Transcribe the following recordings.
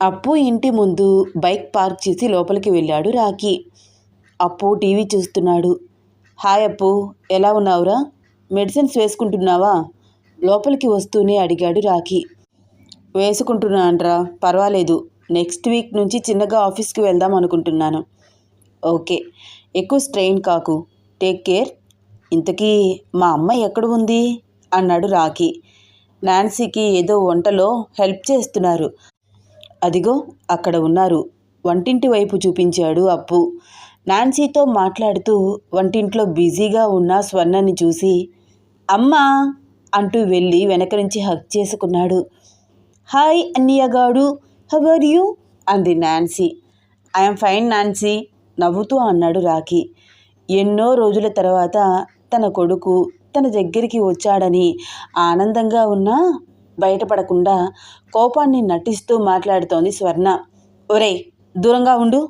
అప్పు ఇంటి ముందు బైక్ పార్క్ చేసి లోపలికి వెళ్ళాడు రాకీ అప్పు టీవీ చూస్తున్నాడు. హాయ్ అప్పు ఎలా ఉన్నావురా? మెడిసిన్స్ వేసుకుంటున్నావా? లోపలికి వస్తూనే అడిగాడు రాకీ వేసుకుంటున్నానరా పర్వాలేదు. నెక్స్ట్ వీక్ నుంచి చిన్నగా ఆఫీస్కి వెళ్దాం అనుకుంటున్నాను. ఓకే ఎక్కువ స్ట్రెయిన్ కాకు. Take care. ఇంతకీ మా అమ్మ ఎక్కడ ఉంది? అన్నాడు రాకీ నాన్సీకి ఏదో వంటలో హెల్ప్ చేస్తున్నారు. అదిగో అక్కడ ఉన్నారు. వంటింటి వైపు చూపించాడు అప్పు. నాన్సీతో మాట్లాడుతూ వంటింట్లో బిజీగా ఉన్న స్వర్ణని చూసి అమ్మా అంటూ వెళ్ళి వెనక నుంచి హక్ చేసుకున్నాడు. హాయ్ అన్నయ్యగాడు హవర్ ఆర్ యూ? అంది నాన్సీ. ఐఎమ్ ఫైన్ నాన్సీ నవ్వుతూ అన్నాడు రాఖీ. ఎన్నో రోజుల తర్వాత తన కొడుకు తన దగ్గరికి వచ్చాడని ఆనందంగా ఉన్నా బయటపడకుండా కోపాన్ని నటిస్తూ మాట్లాడుతోంది స్వర్ణ. ఒరేయ్ దూరంగా ఉండు.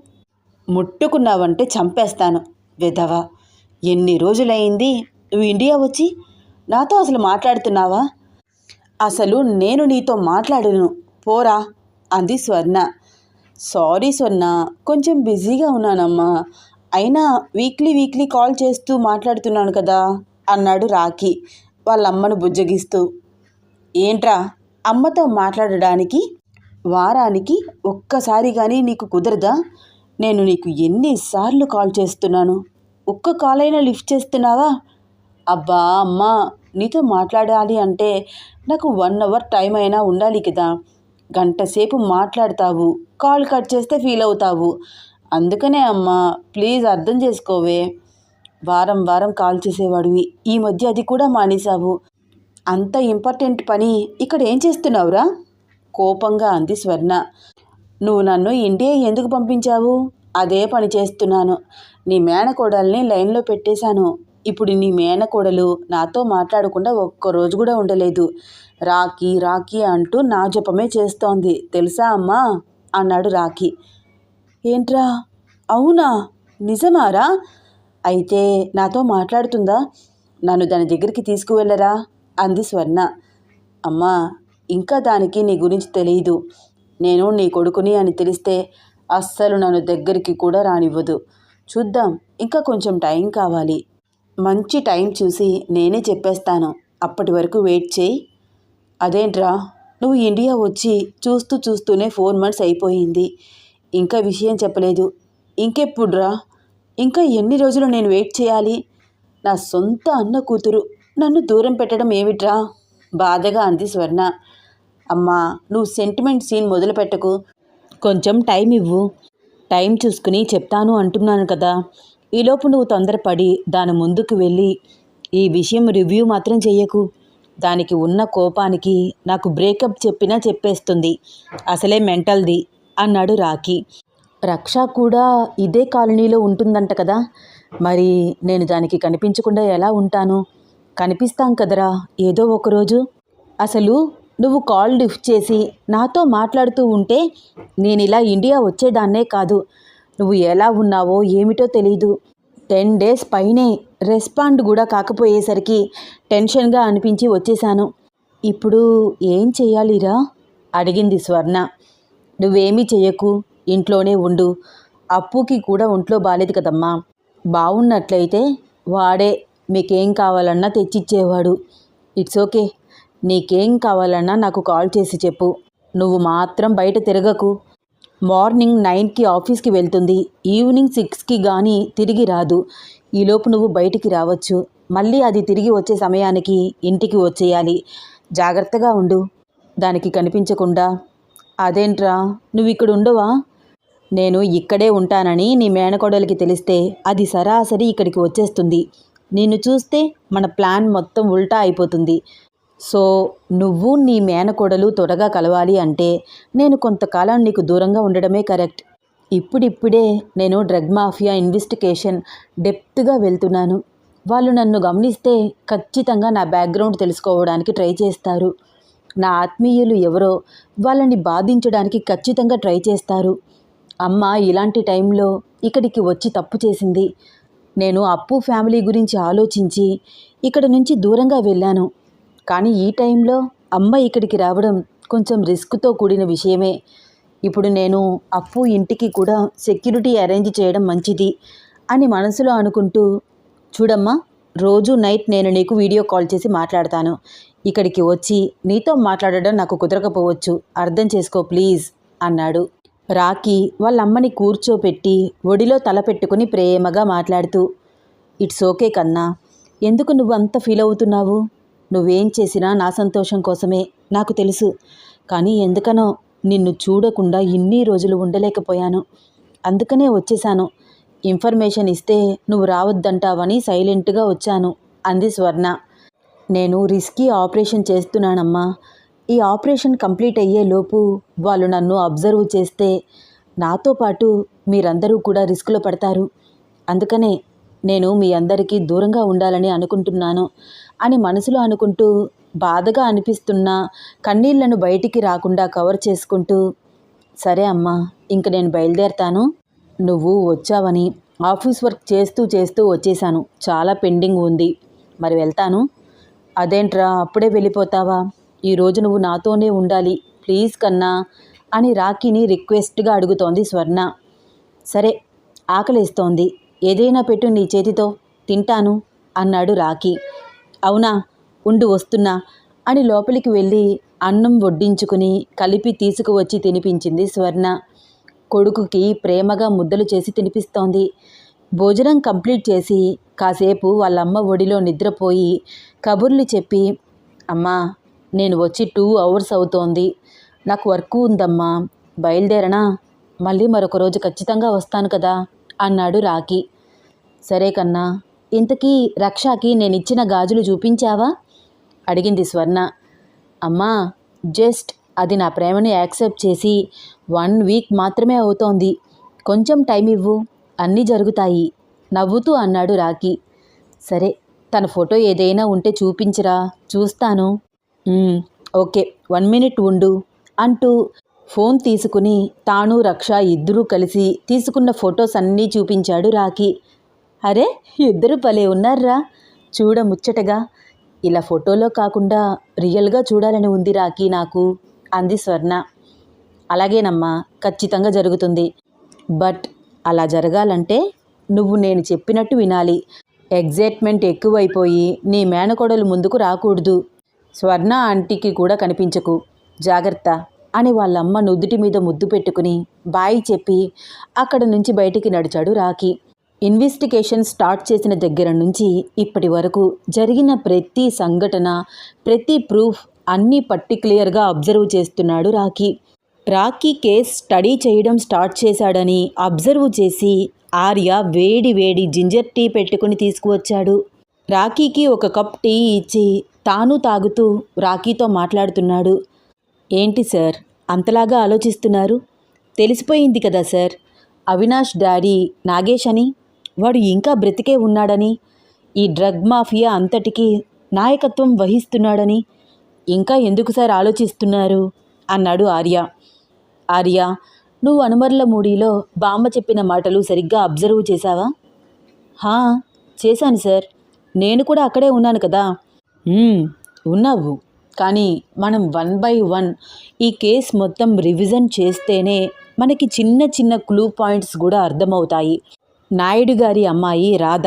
ముట్టుకున్నావంటే చంపేస్తాను విధవ. ఎన్ని రోజులైంది నువ్వు ఇండియా వచ్చి నాతో అసలు మాట్లాడుతున్నావా? అసలు నేను నీతో మాట్లాడను. పోరా అంది స్వర్ణ. సారీ స్వర్ణ కొంచెం బిజీగా ఉన్నానమ్మా. అయినా వీక్లీ వీక్లీ కాల్ చేస్తూ మాట్లాడుతున్నాను కదా అన్నాడు రాఖీ వాళ్ళ అమ్మను బుజ్జగిస్తూ. ఏంట్రా? అమ్మతో మాట్లాడడానికి వారానికి ఒక్కసారి కానీ నీకు కుదరదా? నేను నీకు ఎన్నిసార్లు కాల్ చేస్తున్నాను. ఒక్క కాల్ అయినా లిఫ్ట్ చేస్తున్నావా? అబ్బా అమ్మా నీతో మాట్లాడాలి అంటే నాకు వన్ అవర్ టైం అయినా ఉండాలి కదా. గంట సేపు మాట్లాడతావు కాల్ కట్ చేస్తే ఫీల్ అవుతావు. అందుకనే అమ్మా ప్లీజ్ అర్థం చేసుకోవే. వారం వారం కాల్ చేసేవాడివి. ఈ మధ్య అది కూడా మానేశావు. అంత ఇంపార్టెంట్ పని ఇక్కడ ఏం చేస్తున్నావురా? కోపంగా అంది స్వర్ణ. నువ్వు నన్ను ఇండియా ఎందుకు పంపించావు? అదే పని చేస్తున్నాను. నీ మేనకోడల్ని లైన్లో పెట్టేశాను. ఇప్పుడు నీ మేనకోడలు నాతో మాట్లాడకుండా ఒక్కరోజు కూడా ఉండలేదు. రాఖీ రాఖీ అంటూ నా జపమే చేస్తోంది. తెలుసా అమ్మా? అన్నాడు రాఖీ ఏంట్రా? అవునా? నిజమారా? అయితే నాతో మాట్లాడుతుందా? నన్ను దాని దగ్గరికి తీసుకువెళ్ళరా? అంది స్వర్ణ. అమ్మా ఇంకా దానికి నీ గురించి తెలియదు నేను నీ కొడుకుని అని తెలిస్తే అస్సలు నన్ను దగ్గరికి కూడా రానివ్వదు. చూద్దాం ఇంకా కొంచెం టైం కావాలి. మంచి టైం చూసి నేనే చెప్పేస్తాను. అప్పటి వరకు వెయిట్ చేయి. అదేంట్రా నువ్వు ఇండియా వచ్చి చూస్తూ చూస్తూనే ఫోర్ మంత్స్ అయిపోయింది. ఇంకా విషయం చెప్పలేదు. ఇంకెప్పుడురా? ఇంకా ఎన్ని రోజులు నేను వెయిట్ చేయాలి? నా సొంత అన్న కూతురు నన్ను దూరం పెట్టడం ఏమిట్రా? బాధగా అంది స్వర్ణ. అమ్మా నువ్వు సెంటిమెంట్ సీన్ మొదలుపెట్టకు కొంచెం టైం ఇవ్వు. టైం చూసుకుని చెప్తాను అంటున్నాను కదా. ఈలోపు నువ్వు తొందరపడి దాని ముందుకు వెళ్ళి ఈ విషయం రివ్యూ మాత్రం చెయ్యకు. దానికి ఉన్న కోపానికి నాకు బ్రేకప్ చెప్పినా చెప్పేస్తుంది. అసలే మెంటల్ది అన్నాడు రాఖీ. రక్ష కూడా ఇదే కాలనీలో ఉంటుందంట కదా. మరి నేను దానికి కనిపించకుండా ఎలా ఉంటాను? కనిపిస్తాం కదరా ఏదో ఒకరోజు. అసలు నువ్వు కాల్ లిఫ్ట్ చేసి నాతో మాట్లాడుతూ ఉంటే నేను ఇలా ఇండియా వచ్చేదాన్నే కాదు. నువ్వు ఎలా ఉన్నావో ఏమిటో తెలీదు. టెన్ డేస్ పైనే రెస్పాండ్ కూడా కాకపోయేసరికి టెన్షన్గా అనిపించి వచ్చేశాను. ఇప్పుడు ఏం చేయాలిరా? అడిగింది స్వర్ణ. నువ్వేమీ చెయ్యకు ఇంట్లోనే ఉండు. అప్పుకి కూడా ఒంట్లో బాలేదు కదమ్మా. బాగున్నట్లయితే వాడే మీకేం కావాలన్నా తెచ్చిచ్చేవాడు. It's okay. నీకేం కావాలన్నా నాకు కాల్ చేసి చెప్పు. నువ్వు మాత్రం బయట తిరగకు. మార్నింగ్ నైన్కి ఆఫీస్కి వెళ్తుంది. ఈవినింగ్ సిక్స్కి కానీ తిరిగి రాదు. ఈలోపు నువ్వు బయటికి రావచ్చు. మళ్ళీ అది తిరిగి వచ్చే సమయానికి ఇంటికి వచ్చేయాలి. జాగ్రత్తగా ఉండు. దానికి కనిపించకుండా. అదేంట్రా? నువ్వు ఇక్కడ ఉండవా? నేను ఇక్కడే ఉంటానని నీ మేనకోడలికి తెలిస్తే అది సరాసరి ఇక్కడికి వచ్చేస్తుంది. నిన్ను చూస్తే మన ప్లాన్ మొత్తం ఉల్టా అయిపోతుంది. సో నువ్వు నీ మేనకోడలు త్వరగా కలవాలి అంటే నేను కొంతకాలం నీకు దూరంగా ఉండడమే కరెక్ట్. ఇప్పుడిప్పుడే నేను డ్రగ్ మాఫియా ఇన్వెస్టిగేషన్ డెప్త్గా వెళ్తున్నాను. వాళ్ళు నన్ను గమనిస్తే ఖచ్చితంగా నా బ్యాక్గ్రౌండ్ తెలుసుకోవడానికి ట్రై చేస్తారు. నా ఆత్మీయులు ఎవరో వాళ్ళని బాధించడానికి ఖచ్చితంగా ట్రై చేస్తారు. అమ్మ ఇలాంటి టైంలో ఇక్కడికి వచ్చి తప్పు చేసింది. నేను అప్పు ఫ్యామిలీ గురించి ఆలోచించి ఇక్కడ నుంచి దూరంగా వెళ్ళాను. కానీ ఈ టైంలో అమ్మ ఇక్కడికి రావడం కొంచెం రిస్క్తో కూడిన విషయమే. ఇప్పుడు నేను అప్పు ఇంటికి కూడా సెక్యూరిటీ అరేంజ్ చేయడం మంచిది అని మనసులో అనుకుంటూ చూడమ్మా రోజు నైట్ నేను నీకు వీడియో కాల్ చేసి మాట్లాడతాను. ఇక్కడికి వచ్చి నీతో మాట్లాడడం నాకు కుదరకపోవచ్చు. అర్థం చేసుకో ప్లీజ్ అన్నాడు. రాఖీ వాళ్ళ అమ్మని కూర్చోపెట్టి ఒడిలో తలపెట్టుకుని ప్రేమగా మాట్లాడుతూ ఇట్స్ ఓకే కన్నా ఎందుకు నువ్వు అంత ఫీల్ అవుతున్నావు? నువ్వేం చేసినా నా సంతోషం కోసమే నాకు తెలుసు. కానీ ఎందుకనో నిన్ను చూడకుండా ఇన్ని రోజులు ఉండలేకపోయాను. అందుకనే వచ్చేసాను. ఇన్ఫర్మేషన్ ఇస్తే నువ్వు రావద్దంటావని సైలెంట్గా వచ్చాను అంది స్వర్ణ. నేను రిస్కీ ఆపరేషన్ చేస్తున్నానమ్మా. ఈ ఆపరేషన్ కంప్లీట్ అయ్యే లోపు వాళ్ళు నన్ను అబ్జర్వ్ చేస్తే నాతో పాటు మీరందరూ కూడా రిస్క్లో పడతారు. అందుకనే నేను మీ అందరికీ దూరంగా ఉండాలని అనుకుంటున్నాను అని మనసులో అనుకుంటూ బాధగా అనిపిస్తున్న కన్నీళ్ళను బయటికి రాకుండా కవర్ చేసుకుంటూ సరే అమ్మా ఇంక నేను బయలుదేరతాను. నువ్వు వచ్చావని ఆఫీస్ వర్క్ చేస్తూ చేస్తూ వచ్చేసాను చాలా పెండింగ్ ఉంది. మరి వెళ్తాను. అదేంట్రా అప్పుడే వెళ్ళిపోతావా? ఈరోజు నువ్వు నాతోనే ఉండాలి. ప్లీజ్ కన్నా అని రాఖీని రిక్వెస్ట్గా అడుగుతోంది స్వర్ణ. సరే ఆకలిస్తోంది. ఏదైనా పెట్టు నీ చేతితో. తింటాను అన్నాడు రాఖీ. అవునా ఉండు వస్తున్నా అని లోపలికి వెళ్ళి అన్నం వడ్డించుకుని కలిపి తీసుకువచ్చి తినిపించింది స్వర్ణ. కొడుకుకి ప్రేమగా ముద్దలు చేసి తినిపిస్తోంది. భోజనం కంప్లీట్ చేసి కాసేపు వాళ్ళమ్మ ఒడిలో నిద్రపోయి కబుర్లు చెప్పి అమ్మా నేను వచ్చి టూ అవర్స్ అవుతోంది. నాకు వర్క్ ఉందమ్మా. బయలుదేరనా? మళ్ళీ మరొక రోజు ఖచ్చితంగా వస్తాను కదా? అన్నాడు రాకీ సరే కన్నా ఇంతకీ రక్షాకి నేను ఇచ్చిన గాజులు చూపించావా? అడిగింది స్వర్ణ. అమ్మా జస్ట్ అది నా ప్రేమని యాక్సెప్ట్ చేసి వన్ వీక్ మాత్రమే అవుతోంది. కొంచెం టైం ఇవ్వు అన్నీ జరుగుతాయి. నవ్వుతూ అన్నాడు రాకీ సరే తన ఫోటో ఏదైనా ఉంటే చూపించరా. చూస్తాను. ఓకే వన్ మినిట్ ఉండు అంటూ ఫోన్ తీసుకుని తాను రక్ష ఇద్దరూ కలిసి తీసుకున్న ఫొటోస్ అన్నీ చూపించాడు రాఖీ. అరే ఇద్దరు భలే ఉన్నారా చూడ ముచ్చటగా. ఇలా ఫోటోలో కాకుండా రియల్గా చూడాలని ఉంది రాఖీ నాకు అంది స్వర్ణ. అలాగేనమ్మా ఖచ్చితంగా జరుగుతుంది. బట్ అలా జరగాలంటే నువ్వు నేను చెప్పినట్టు వినాలి. ఎగ్జైట్మెంట్ ఎక్కువైపోయి నీ మేనకోడలు ముందుకు రాకూడదు. స్వర్ణ ఆంటీకి కూడా కనిపించకు. జాగ్రత్త అని వాళ్ళమ్మ నుదుటి మీద ముద్దు పెట్టుకుని బాయి చెప్పి అక్కడ నుంచి బయటికి నడిచాడు రాకీ ఇన్వెస్టిగేషన్ స్టార్ట్ చేసిన దగ్గర నుంచి ఇప్పటి వరకు జరిగిన ప్రతి సంఘటన ప్రతి ప్రూఫ్ అన్నీ పర్టిక్యులర్గా అబ్జర్వ్ చేస్తున్నాడు రాకీ రాకీ కేస్ స్టడీ చేయడం స్టార్ట్ చేశాడని అబ్జర్వ్ చేసి ఆర్య వేడి వేడి జింజర్ టీ పెట్టుకుని తీసుకువచ్చాడు. రాఖీకి ఒక కప్ టీ ఇచ్చి తాను తాగుతూ రాఖీతో మాట్లాడుతున్నాడు. ఏంటి సార్? అంతలాగా ఆలోచిస్తున్నారు? తెలిసిపోయింది కదా సార్. అవినాష్ డాడీ నాగేష్ అని వాడు ఇంకా బ్రతికే ఉన్నాడని? ఈ డ్రగ్ మాఫియా అంతటికీ నాయకత్వం వహిస్తున్నాడని? ఇంకా ఎందుకు సార్ ఆలోచిస్తున్నారు? అన్నాడు ఆర్య. ఆర్య నువ్వు అనుమర్ల మూడిలో బామ్మ చెప్పిన మాటలు సరిగ్గా అబ్జర్వ్ చేశావా? హా చేశాను సార్. నేను కూడా అక్కడే ఉన్నాను కదా. ఉన్నావు. కానీ మనం వన్ బై వన్ ఈ కేస్ మొత్తం రివిజన్ చేస్తేనే మనకి చిన్న చిన్న క్లూ పాయింట్స్ కూడా అర్థమవుతాయి. నాయుడు గారి అమ్మాయి రాధ.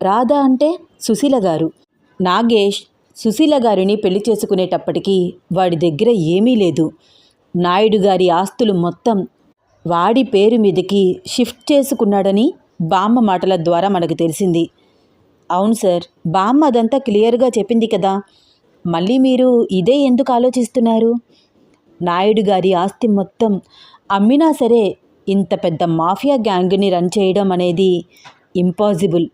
రాధ అంటే సుశీల గారు. నాగేష్ సుశీల గారిని పెళ్ళి చేసుకునేటప్పటికీ వాడి దగ్గర ఏమీ లేదు. నాయుడు గారి ఆస్తులు మొత్తం వాడి పేరు మీదకి షిఫ్ట్ చేసుకున్నాడని బామ్మ మాటల ద్వారా మనకు తెలిసింది. అవును సార్. బామ్మ అదంతా క్లియర్గా చెప్పింది కదా. మళ్ళీ మీరు ఇదే ఎందుకు ఆలోచిస్తున్నారు? నాయుడు గారి ఆస్తి మొత్తం అమ్మినా సరే ఇంత పెద్ద మాఫియా గ్యాంగ్ని రన్ చేయడం అనేది ఇంపాసిబుల్.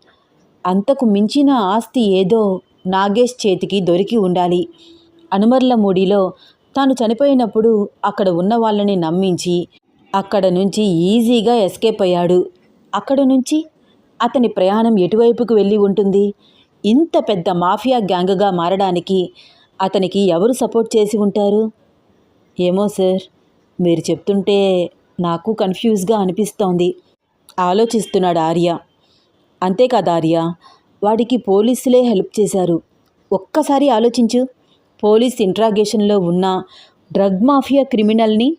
అంతకు మించిన ఆస్తి ఏదో నాగేష్ చేతికి దొరికి ఉండాలి. అనుమర్లమూడిలో తాను చనిపోయినప్పుడు అక్కడ ఉన్న వాళ్ళని నమ్మించి అక్కడ నుంచి ఈజీగా ఎస్కేప్ అయ్యాడు. అక్కడ నుంచి అతని ప్రయాణం ఎటువైపుకు వెళ్ళి ఉంటుంది? ఇంత పెద్ద మాఫియా గ్యాంగ్గా మారడానికి అతనికి ఎవరు సపోర్ట్ చేసి ఉంటారు? ఏమో సార్ మీరు చెప్తుంటే నాకు కన్ఫ్యూజ్గా అనిపిస్తోంది. ఆలోచిస్తున్నాడు ఆర్య. అంతేకాదు ఆర్య వాడికి పోలీసులే హెల్ప్ చేశారు. ఒక్కసారి ఆలోచించు. పోలీస్ ఇంట్రాగేషన్లో ఉన్న డ్రగ్ మాఫియా క్రిమినల్ని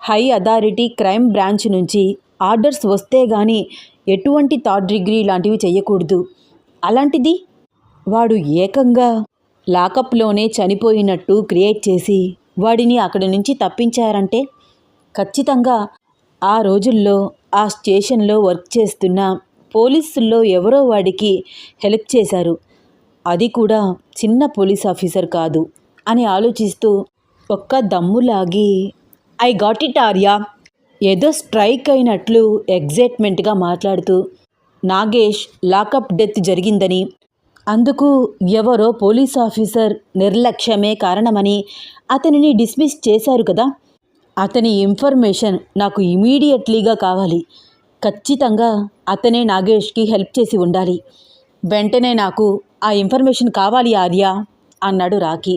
హై అథారిటీ క్రైమ్ బ్రాంచ్ నుంచి ఆర్డర్స్ వస్తే కానీ ఎటువంటి థర్డ్ డిగ్రీ లాంటివి చేయకూడదు అలాంటిది వాడు ఏకంగా లాకప్లోనే చనిపోయినట్టు క్రియేట్ చేసి వాడిని అక్కడి నుంచి తప్పించారంటే ఖచ్చితంగా ఆ రోజుల్లో ఆ స్టేషన్లో వర్క్ చేస్తున్న పోలీసుల్లో ఎవరో వాడికి హెల్ప్ చేశారు. అది కూడా చిన్న పోలీస్ ఆఫీసర్ కాదు అని ఆలోచిస్తూ ఒక్క దమ్ములాగి ఐ గాట్ ఇట్ ఆర్యా ఏదో స్ట్రైక్ అయినట్లు ఎగ్జైట్మెంట్గా మాట్లాడుతూ నాగేష్ లాకప్ డెత్ జరిగిందని. అందుకు ఎవరో పోలీస్ ఆఫీసర్ నిర్లక్ష్యమే కారణమని అతనిని డిస్మిస్ చేశారు కదా. అతని ఇన్ఫర్మేషన్ నాకు ఇమీడియట్లీగా కావాలి. ఖచ్చితంగా అతనే నాగేష్కి హెల్ప్ చేసి ఉండాలి. వెంటనే నాకు ఆ ఇన్ఫర్మేషన్ కావాలి ఆర్య అన్నాడు రాకీ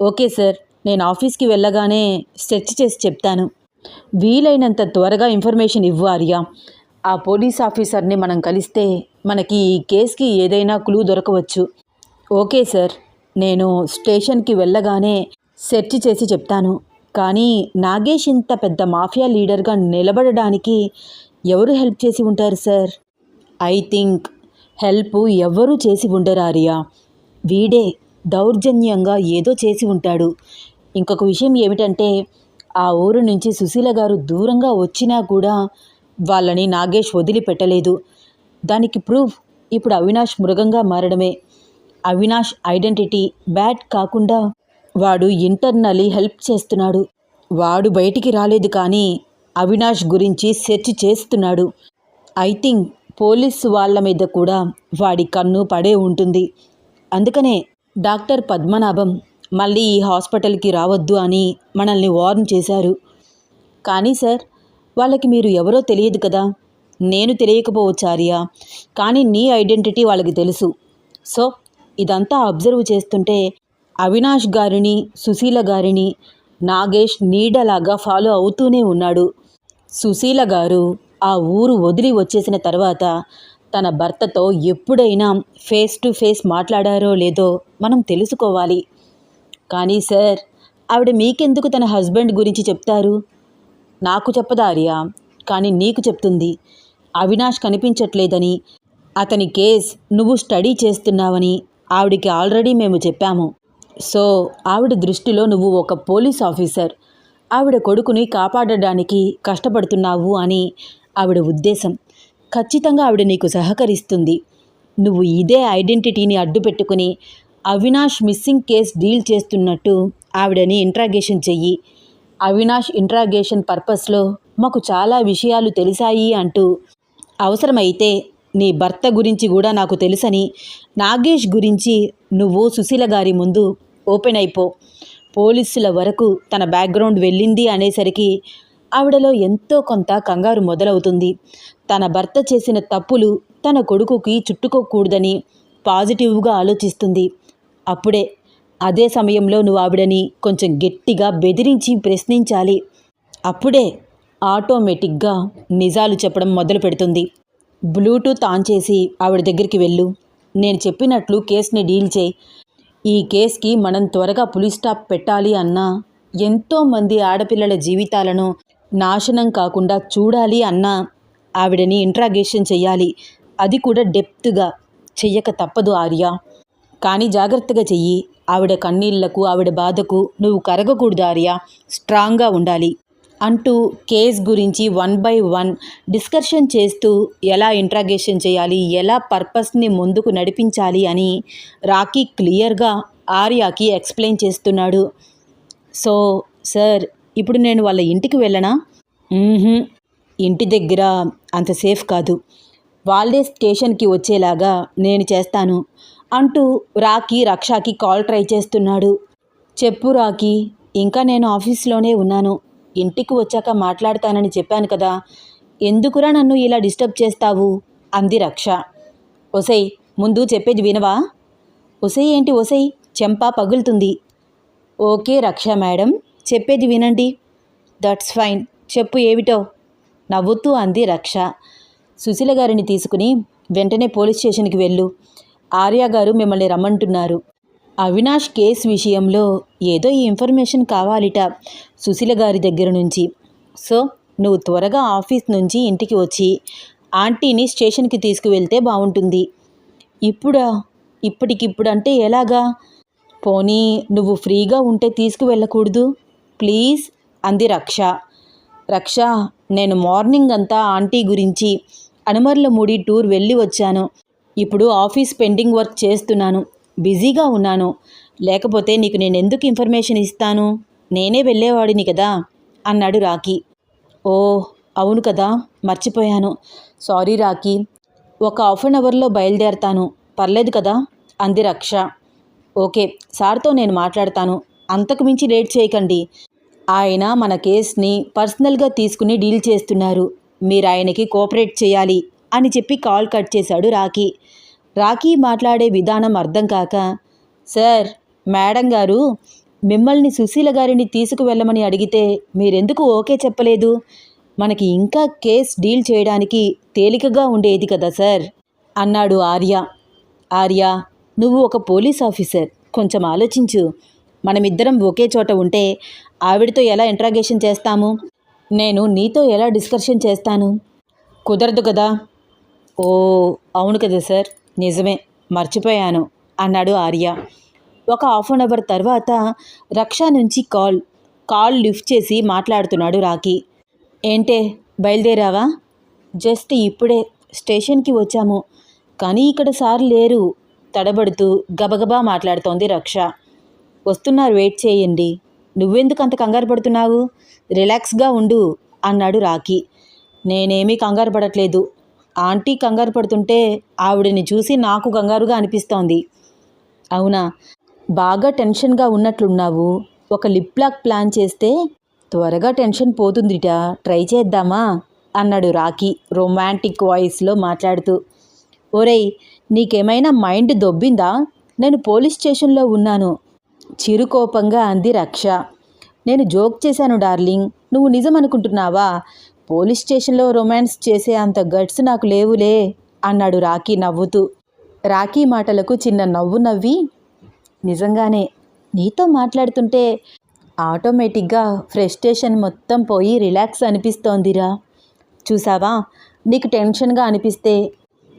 ఓకే సార్ నేను ఆఫీస్కి వెళ్ళగానే సెర్చ్ చేసి చెప్తాను. వీలైనంత త్వరగా ఇన్ఫర్మేషన్ ఇవ్వు ఆర్య ఆ పోలీస్ ఆఫీసర్ని మనం కలిస్తే మనకి ఈ కేసుకి ఏదైనా క్లూ దొరకవచ్చు. ఓకే సార్ నేను స్టేషన్కి వెళ్ళగానే సెర్చ్ చేసి చెప్తాను. కానీ నాగేష్ ఇంత పెద్ద మాఫియా లీడర్గా నిలబడడానికి ఎవరు హెల్ప్ చేసి ఉంటారు సార్? ఐ థింక్ హెల్ప్ ఎవ్వరూ చేసి ఉండరు ఆర్య వీడే దౌర్జన్యంగా ఏదో చేసి ఉంటాడు. ఇంకొక విషయం ఏమిటంటే ఆ ఊరు నుంచి సుశీల గారు దూరంగా వచ్చినా కూడా వాళ్ళని నాగేష్ వదిలిపెట్టలేదు. దానికి ప్రూఫ్ ఇప్పుడు అవినాష్ మృగంగా మారడమే. అవినాష్ ఐడెంటిటీ బ్యాడ్ కాకుండా వాడు ఇంటర్నలీ హెల్ప్ చేస్తున్నాడు. వాడు బయటికి రాలేదు కానీ అవినాష్ గురించి సెర్చ్ చేస్తున్నాడు. ఐ థింక్ పోలీసు వాళ్ళ మీద కూడా వాడి కన్ను పడే ఉంటుంది. అందుకనే డాక్టర్ పద్మనాభం మళ్ళీ ఈ హాస్పిటల్కి రావద్దు అని మనల్ని వార్న్ చేశారు. కానీ సార్ వాళ్ళకి మీరు ఎవరో తెలియదు కదా. నేను తెలియకపోవచ్చు ఆర్య. కానీ నీ ఐడెంటిటీ వాళ్ళకి తెలుసు. సో ఇదంతా అబ్జర్వ్ చేస్తుంటే అవినాష్ గారిని సుశీల గారిని నాగేష్ నీడలాగా ఫాలో అవుతూనే ఉన్నాడు. సుశీల గారు ఆ ఊరు వదిలి వచ్చేసిన తర్వాత తన భర్తతో ఎప్పుడైనా ఫేస్ టు ఫేస్ మాట్లాడారో లేదో మనం తెలుసుకోవాలి. కానీ సార్ ఆవిడ మీకెందుకు తన హస్బెండ్ గురించి చెప్తారు? నాకు చెప్పదార్యా కానీ నీకు చెప్తుంది. అవినాష్ కనిపించట్లేదని అతని కేస్ నువ్వు స్టడీ చేస్తున్నావని ఆవిడికి ఆల్రెడీ మేము చెప్పాము. సో ఆవిడ దృష్టిలో నువ్వు ఒక పోలీస్ ఆఫీసర్. ఆవిడ కొడుకుని కాపాడడానికి కష్టపడుతున్నావు అని ఆవిడ ఉద్దేశం. ఖచ్చితంగా ఆవిడ నీకు సహకరిస్తుంది. నువ్వు ఇదే ఐడెంటిటీని అడ్డు పెట్టుకుని అవినాష్ మిస్సింగ్ కేస్ డీల్ చేస్తున్నట్టు ఆవిడని ఇంట్రాగేషన్ చెయ్యి. అవినాష్ ఇంట్రాగేషన్ పర్పస్లో మాకు చాలా విషయాలు తెలిసాయి అంటూ అవసరమైతే నీ భర్త గురించి కూడా నాకు తెలుసని నాగేష్ గురించి నువ్వు సుశీల గారి ముందు ఓపెన్ అయిపో. పోలీసుల వరకు తన బ్యాక్గ్రౌండ్ వెళ్ళింది అనేసరికి ఆవిడలో ఎంతో కొంత కంగారు మొదలవుతుంది. తన భర్త చేసిన తప్పులు తన కొడుకుకి చుట్టుకోకూడదని పాజిటివ్గా ఆలోచిస్తుంది. అప్పుడే అదే సమయంలో నువ్వు ఆవిడని కొంచెం గట్టిగా బెదిరించి ప్రశ్నించాలి. అప్పుడే ఆటోమేటిక్గా నిజాలు చెప్పడం మొదలు పెడుతుంది. బ్లూటూత్ ఆన్ చేసి ఆవిడ దగ్గరికి వెళ్ళు. నేను చెప్పినట్లు కేసుని డీల్ చేయి. ఈ కేసుకి మనం త్వరగా పులిస్ స్టాప్ పెట్టాలి అన్నా ఎంతోమంది ఆడపిల్లల జీవితాలను నాశనం కాకుండా చూడాలి అన్నా ఆవిడని ఇంట్రాగేషన్ చెయ్యాలి అది కూడా డెప్త్గా చెయ్యక తప్పదు ఆర్య. కానీ జాగ్రత్తగా చెయ్యి. ఆవిడ కన్నీళ్ళకు ఆవిడ బాధకు నువ్వు కరగకూడదు ఆర్య. స్ట్రాంగ్గా ఉండాలి. అంటూ కేస్ గురించి వన్ బై వన్ డిస్కషన్ చేస్తూ ఎలా ఇంట్రాగేషన్ చేయాలి ఎలా పర్పస్ని ముందుకు నడిపించాలి అని రాకీ క్లియర్గా ఆర్యాకి ఎక్స్ప్లెయిన్ చేస్తున్నాడు. సో సార్ ఇప్పుడు నేను వాళ్ళ ఇంటికి వెళ్ళనా? ఇంటి దగ్గర అంత సేఫ్ కాదు. వాళ్ళే స్టేషన్కి వచ్చేలాగా నేను చేస్తాను. అంటూ రాకీ రక్షాకి కాల్ ట్రై చేస్తున్నాడు. చెప్పు రాకీ ఇంకా నేను ఆఫీస్లోనే ఉన్నాను. ఇంటికి వచ్చాక మాట్లాడతానని చెప్పాను కదా. ఎందుకురా నన్ను ఇలా డిస్టర్బ్ చేస్తావు? అంది రక్ష. ఒసై ముందు చెప్పేది వినవా? ఒసై ఏంటి ఒసై చెంప పగులుతుంది. ఓకే రక్ష మేడం చెప్పేది వినండి. That's fine. చెప్పు ఏమిటో? నవ్వుతూ అంది రక్ష. సుశీల గారిని తీసుకుని వెంటనే పోలీస్ స్టేషన్కి వెళ్ళు. ఆర్య గారు మిమ్మల్ని రమ్మంటున్నారు. అవినాష్ కేస్ విషయంలో ఏదో ఈ ఇన్ఫర్మేషన్ కావాలిట సుశీల గారి దగ్గర నుంచి. సో నువ్వు త్వరగా ఆఫీస్ నుంచి ఇంటికి వచ్చి ఆంటీని స్టేషన్కి తీసుకువెళ్తే బాగుంటుంది ఇప్పుడా? ఇప్పటికిప్పుడు అంటే ఎలాగా? పోనీ నువ్వు ఫ్రీగా ఉంటే తీసుకువెళ్ళకూడదు? ప్లీజ్ అంది రక్ష. రక్ష నేను మార్నింగ్ అంతా ఆంటీ గురించి అనుమర్లమూడి టూర్ వెళ్ళి వచ్చాను. ఇప్పుడు ఆఫీస్ పెండింగ్ వర్క్ చేస్తున్నాను. బిజీగా ఉన్నాను. లేకపోతే నీకు నేను ఎందుకు ఇన్ఫర్మేషన్ ఇస్తాను? నేనే వెళ్ళేవాడిని కదా? అన్నాడు రాకీ ఓ అవును కదా? మర్చిపోయాను. సారీ రాకీ ఒక హాఫ్ అన్ అవర్లో బయలుదేరతాను. పర్లేదు కదా? అంది రక్ష. ఓకే సార్తో నేను మాట్లాడతాను. అంతకు మించి లేట్ చేయకండి. ఆయన మన కేస్ని పర్సనల్గా తీసుకుని డీల్ చేస్తున్నారు. మీరు ఆయనకి కోఆపరేట్ చేయాలి. అని చెప్పి కాల్ కట్ చేశాడు రాకీ రాకీ మాట్లాడే విధానం అర్థం కాక సార్ మేడం గారు మిమ్మల్ని సుశీల గారిని తీసుకువెళ్ళమని అడిగితే మీరెందుకు ఓకే చెప్పలేదు? మనకి ఇంకా కేస్ డీల్ చేయడానికి తేలికగా ఉండేది కదా సార్ అన్నాడు ఆర్య. ఆర్య నువ్వు ఒక పోలీస్ ఆఫీసర్. కొంచెం ఆలోచించు. మనమిద్దరం ఒకే చోట ఉంటే ఆవిడతో ఎలా ఇంట్రాగేషన్ చేస్తాము? నేను నీతో ఎలా డిస్కషన్ చేస్తాను? కుదరదు కదా. ఓ అవును కదా సార్. నిజమే. మర్చిపోయాను అన్నాడు ఆర్య. ఒక హాఫ్ అన్ అవర్ తర్వాత రక్ష నుంచి కాల్ కాల్ లిఫ్ట్ చేసి మాట్లాడుతున్నాడు రాకీ ఏంటే బయలుదేరావా? జస్ట్ ఇప్పుడే స్టేషన్కి వచ్చాము. కానీ ఇక్కడ సార్ లేరు. తడబడుతూ గబగబా మాట్లాడుతోంది రక్ష. వస్తున్నారు వెయిట్ చేయండి. నువ్వెందుకు అంత కంగారు పడుతున్నావు? రిలాక్స్గా ఉండు అన్నాడు రాకీ నేనేమీ కంగారు పడట్లేదు. ఆంటీ కంగారు పడుతుంటే ఆవిడని చూసి నాకు కంగారుగా అనిపిస్తోంది. అవునా? బాగా టెన్షన్గా ఉన్నట్లున్నావు. ఒక లిప్ లాక్ ప్లాన్ చేస్తే త్వరగా టెన్షన్ పోతుందిట. ట్రై చేద్దామా? అన్నాడు రాకీ రొమాంటిక్ వాయిస్లో మాట్లాడుతూ. ఒరేయ్ నీకేమైనా మైండ్ దొబ్బిందా? నేను పోలీస్ స్టేషన్లో ఉన్నాను. చిరుకోపంగా అంది రక్ష. నేను జోక్ చేశాను డార్లింగ్. నువ్వు నిజం అనుకుంటున్నావా పోలీస్ స్టేషన్లో రొమాన్స్ చేసే అంత గట్స్ నాకు లేవులే అన్నాడు రాఖీ నవ్వుతూ. రాఖీ మాటలకు చిన్న నవ్వు నవ్వి నిజంగానే నీతో మాట్లాడుతుంటే ఆటోమేటిక్గా ఫ్రస్ట్రేషన్ మొత్తం పోయి రిలాక్స్ అనిపిస్తోందిరా. చూసావా? నీకు టెన్షన్గా అనిపిస్తే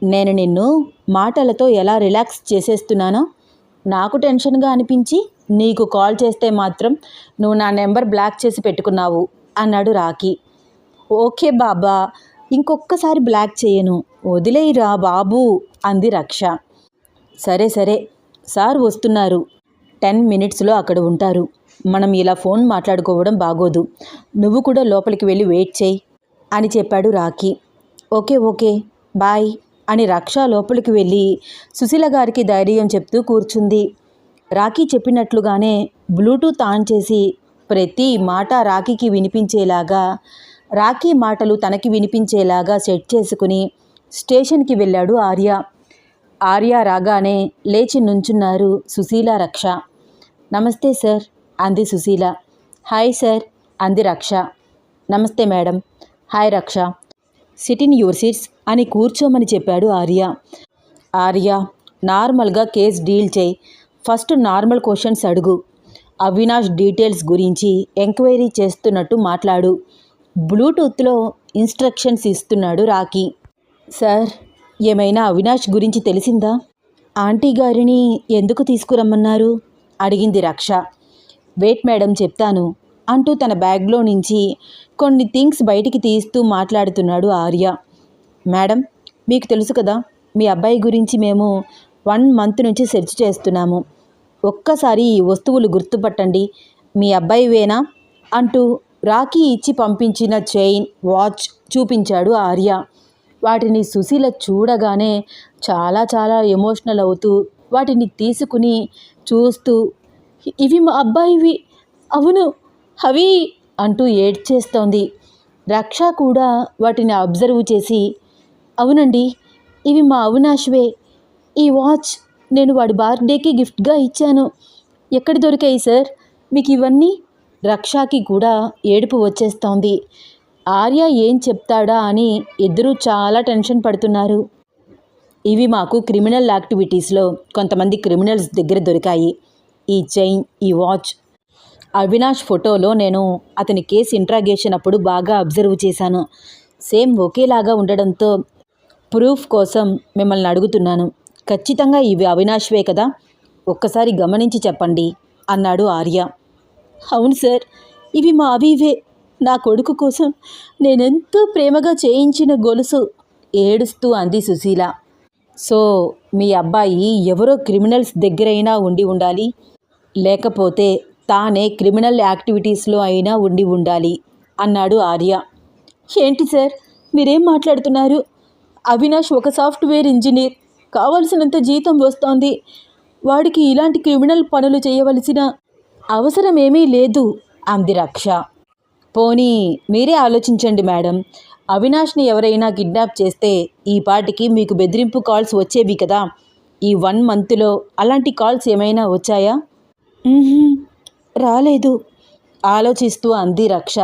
నేను నిన్ను మాటలతో ఎలా రిలాక్స్ చేసేస్తున్నానో? నాకు టెన్షన్గా అనిపించి నీకు కాల్ చేస్తే మాత్రం నువ్వు నా నెంబర్ బ్లాక్ చేసి పెట్టుకున్నావు అన్నాడు రాకీ ఓకే బాబా ఇంకొక్కసారి బ్లాక్ చేయను. వదిలేయిరా బాబు అంది రక్ష. సరే సరే సార్ వస్తున్నారు. టెన్ మినిట్స్లో అక్కడ ఉంటారు. మనం ఇలా ఫోన్ మాట్లాడుకోవడం బాగోదు. నువ్వు కూడా లోపలికి వెళ్ళి వెయిట్ చేయి అని చెప్పాడు రాకీ ఓకే ఓకే బాయ్ అని రక్ష లోపలికి వెళ్ళి సుశీల గారికి ధైర్యం చెప్తూ కూర్చుంది. రాఖీ చెప్పినట్లుగానే బ్లూటూత్ ఆన్ చేసి ప్రతి మాట రాఖీకి వినిపించేలాగా రాఖీ మాటలు తనకి వినిపించేలాగా సెట్ చేసుకుని స్టేషన్కి వెళ్ళాడు ఆర్య. ఆర్య రాగానే లేచి నుంచున్నారు సుశీల రక్ష. నమస్తే సార్ అంది సుశీల. హాయ్ సార్ అంది Raksha. Namaste madam. Hi Raksha. Sit in your seats అని కూర్చోమని చెప్పాడు ఆర్య. ఆర్య నార్మల్గా కేస్ డీల్ చేయి. ఫస్ట్ నార్మల్ క్వశ్చన్స్ అడుగు. అవినాష్ డీటెయిల్స్ గురించి ఎంక్వైరీ చేస్తున్నట్టు మాట్లాడు. బ్లూటూత్లో ఇన్స్ట్రక్షన్స్ ఇస్తున్నాడు రాకీ సార్ ఏమైనా అవినాష్ గురించి తెలిసిందా? ఆంటీ గారిని ఎందుకు తీసుకురమ్మన్నారు? అడిగింది రక్ష. వెయిట్ మేడం చెప్తాను అంటూ తన బ్యాగ్లో నుంచి కొన్ని థింగ్స్ బయటికి తీస్తూ మాట్లాడుతున్నాడు ఆర్య. మేడం మీకు తెలుసు కదా మీ అబ్బాయి గురించి మేము వన్ మంత్ నుంచి సెర్చ్ చేస్తున్నాము. ఒక్కసారి ఈ వస్తువులు గుర్తుపట్టండి మీ అబ్బాయివేనా అంటూ రాఖీ ఇచ్చి పంపించిన చైన్ వాచ్ చూపించాడు ఆర్య. వాటిని సుశీల చూడగానే చాలా చాలా ఎమోషనల్ అవుతూ వాటిని తీసుకుని చూస్తూ ఇవి మా అబ్బాయివి. అవును అవి అంటూ ఏడ్చేస్తోంది. రక్ష కూడా వాటిని అబ్జర్వ్ చేసి అవునండి ఇవి మా అవినాష్వే. ఈ వాచ్ నేను వాడి బర్త్డేకి గిఫ్ట్గా ఇచ్చాను. ఎక్కడ దొరికాయి సార్? మీకు ఇవన్నీ? రక్షకి కూడా ఏడుపు వచ్చేస్తోంది. ఆర్య ఏం చెప్తాడా అని ఇద్దరూ చాలా టెన్షన్ పడుతున్నారు. ఇవి మాకు క్రిమినల్ యాక్టివిటీస్లో కొంతమంది క్రిమినల్స్ దగ్గర దొరికాయి. ఈ చైన్ ఈ వాచ్. అవినాష్ ఫోటోలో నేను అతని కేసు ఇంట్రాగేషన్ అప్పుడు బాగా అబ్జర్వ్ చేశాను. సేమ్ ఒకేలాగా ఉండడంతో ప్రూఫ్ కోసం మిమ్మల్ని అడుగుతున్నాను. ఖచ్చితంగా ఇవి అవినాష్వే కదా? ఒక్కసారి గమనించి చెప్పండి అన్నాడు ఆర్య. అవును సార్ ఇవి మా అవివే. నా కొడుకు కోసం నేనెంతో ప్రేమగా చేయించిన గొలుసు ఏడుస్తూ అంది సుశీల. సో మీ అబ్బాయి ఎవరో క్రిమినల్స్ దగ్గరైనా ఉండి ఉండాలి. లేకపోతే తానే క్రిమినల్ యాక్టివిటీస్లో అయినా ఉండి ఉండాలి అన్నాడు ఆర్య. ఏంటి సార్ మీరేం మాట్లాడుతున్నారు? అవినాష్ ఒక సాఫ్ట్వేర్ ఇంజనీర్. కావలసినంత జీతం వస్తోంది. వాడికి ఇలాంటి క్రిమినల్ పనులు చేయవలసిన అవసరం ఏమీ లేదు అంది రక్ష. పోనీ మీరే ఆలోచించండి మేడం. అవినాష్ని ఎవరైనా కిడ్నాప్ చేస్తే ఈ పాటికి మీకు బెదిరింపు కాల్స్ వచ్చేవి కదా. ఈ వన్ మంత్లో అలాంటి కాల్స్ ఏమైనా వచ్చాయా? రాలేదు. ఆలోచిస్తూ అంది రక్ష.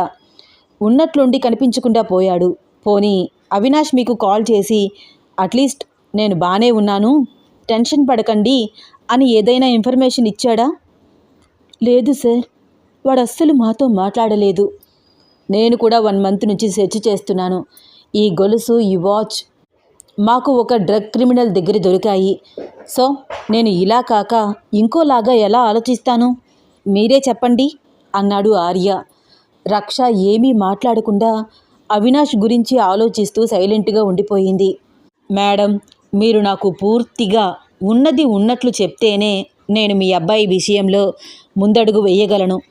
ఉన్నట్లుండి కనిపించకుండా పోయాడు. పోనీ అవినాష్ మీకు కాల్ చేసి అట్లీస్ట్ నేను బాగానే ఉన్నాను టెన్షన్ పడకండి అని ఏదైనా ఇన్ఫర్మేషన్ ఇచ్చాడా? లేదు సార్ వాడు అస్సలు మాతో మాట్లాడలేదు. నేను కూడా వన్ మంత్ నుంచి సెర్చ్ చేస్తున్నాను. ఈ గొలుసు ఈ వాచ్ మాకు ఒక డ్రగ్ క్రిమినల్ దగ్గర దొరికాయి. సో నేను ఇలా కాక ఇంకోలాగా ఎలా ఆలోచిస్తాను? మీరే చెప్పండి అన్నాడు ఆర్య. రక్ష ఏమీ మాట్లాడకుండా అవినాష్ గురించి ఆలోచిస్తూ సైలెంట్గా ఉండిపోయింది. మేడం మీరు నాకు పూర్తిగా ఉన్నది ఉన్నట్లు చెప్తేనే నేను మీ అబ్బాయి విషయంలో ముందడుగు వేయగలను.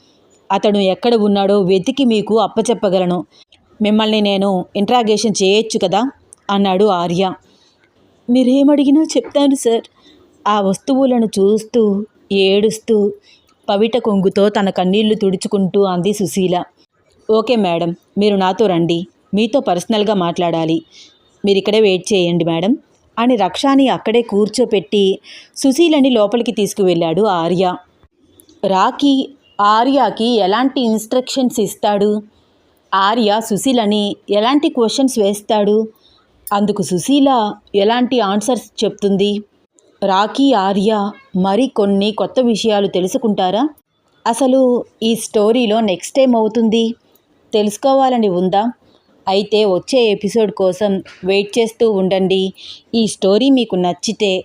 అతడు ఎక్కడ ఉన్నాడో వెతికి మీకు అప్పచెప్పగలను. మిమ్మల్ని నేను ఇంట్రాగేషన్ చేయొచ్చు కదా? అన్నాడు ఆర్య. మీరేమడిగినా చెప్తాను సార్. ఆ వస్తువులను చూస్తూ ఏడుస్తూ పవిట కొంగుతో తన కన్నీళ్ళు తుడుచుకుంటూ అంది సుశీల. ఓకే మేడం మీరు నాతో రండి. మీతో పర్సనల్గా మాట్లాడాలి. మీరు ఇక్కడే వెయిట్ చేయండి మేడం. అని రక్షాని అక్కడే కూర్చోపెట్టి సుశీలని లోపలికి తీసుకువెళ్ళాడు ఆర్య. రాకీ ఆర్యాకి ఎలాంటి ఇన్స్ట్రక్షన్స్ ఇస్తాడు? ఆర్య సుశీలని ఎలాంటి క్వశ్చన్స్ వేస్తాడు? అందుకు సుశీల ఎలాంటి ఆన్సర్స్ చెప్తుంది? రాకీ ఆర్య మరి కొన్ని కొత్త విషయాలు తెలుసుకుంటారా? అసలు ఈ స్టోరీలో నెక్స్ట్ టైం అవుతుంది? తెలుసుకోవాలని ఉందా? అయితే వచ్చే ఎపిసోడ్ కోసం వెయిట్ చేస్తూ ఉండండి. ఈ స్టోరీ మీకు నచ్చితే